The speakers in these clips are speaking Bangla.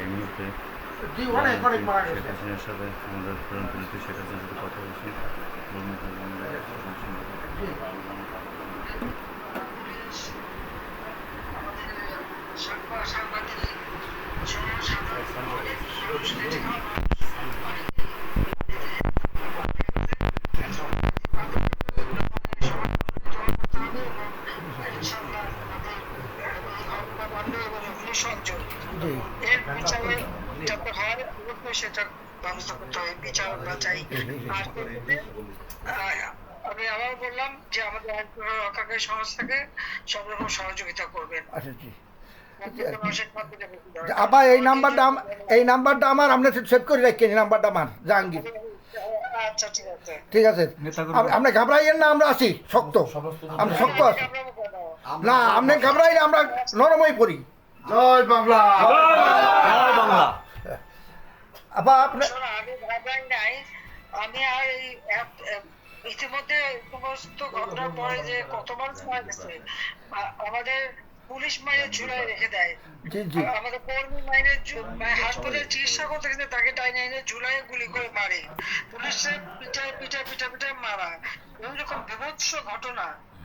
এই মুহূর্তে শেখ হাসিনার সাথে আমাদের প্রধানমন্ত্রী শেখ হাসিনার সাথে কথা বলছি। জি। এর বিচারে যাতে হয় অবশ্যই সেটা ব্যবস্থা করতে হবে বিচার আমরা চাই। আর আমি আবার বললাম যে আমাদের রক্ষাকারী সংস্থাকে সব রকম সহযোগিতা করবেন। আচ্ছা। আবার এই নাম্বারটা এই নাম্বারটা আমার আপনি সেভ করে রাখেন এই নাম্বারটা আমার জাহাঙ্গীর। আচ্ছা ঠিক আছে। ঠিক আছে। আপ- আপনি ঘাবড়াইয়েন না আমরা আছি শক্ত। আমরা শক্ত আছি। না আপনি ঘাবড়াই না। আমরা নরমই পড়ি। জয় বাংলা। আবার আপনি আমি ভাবলাম নাই। আমি আর ইতিমধ্যে সমস্ত ঘটনার পরে যে কত মানুষ মারা গেছে আমাদের পুলিশ মায়ের ঝুলাই রেখে দেয়। আমাদের কর্মী মাইনের হাসপাতালে চিকিৎসা করতে গেলে তাকে টাইনে এনে ঝুলাই গুলি করে মারে। পুলিশের পিঠায় পিঠায় পিঠা পিঠায় মারা। এরকম বিভৎস ঘটনা।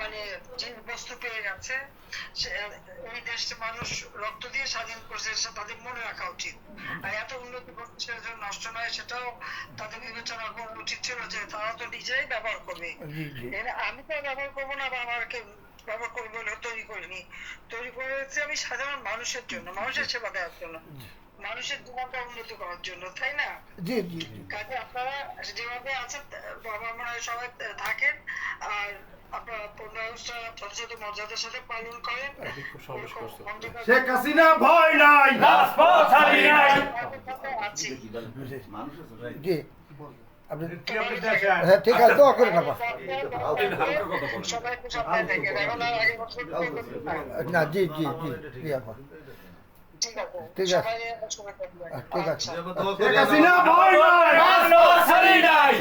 মানে যে বস্তু পেয়ে গেছে এই দেশটা মানুষ রক্ত দিয়ে স্বাধীন করছে তাদের মনে রাখা উচিত। আর এত উন্নতি করছে নষ্ট নয় সেটাও তাদের বিবেচনা করা উচিত ছিল যে তারা তো নিজেই ব্যবহার করবে। আমি তো ব্যবহার করব না বা আমাকে ব্যবহার করব বলে তৈরি করিনি। তৈরি করেছি আমি সাধারণ মানুষের জন্য মানুষের সেবা দেওয়ার জন্য মানুষের জীবনটা উন্নতি করার জন্য তাই না? জি জি কাজে আপনারা যেভাবে আছেন বাবা মনে হয় সবাই থাকেন আর আপনারা পূর্ণাবস্থা যথাযথ মর্যাদার সাথে পালন করেন। শেখ হাসিনা ভয় নাই। আমাদের সাথে আছি। জি। আপনি আপনি দেশে আছেন। হ্যাঁ ঠিক আছে দোয়া না জি জি জি জি আপা ঠিক আছে। ঠিক থাকবেন ঠিক আছে। আচ্ছা। শেখ হাসিনা ভয় নাই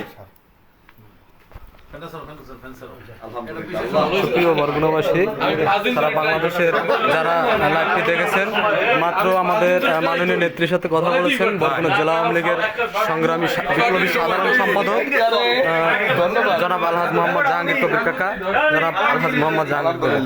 প্রিয় বরগুনাবাসী সারা বাংলাদেশের যারা লাইভটি দেখেছেন মাত্র আমাদের মাননীয় নেত্রীর সাথে কথা বলেছেন বরগুনা জেলা আওয়ামী লীগের সংগ্রামী বিপ্লবী সাধারণ সম্পাদক জনাব আলহাজ মোহাম্মদ জাহাঙ্গীর কবির কাকা জনাব আলহাজ মোহাম্মদ জাহাঙ্গীর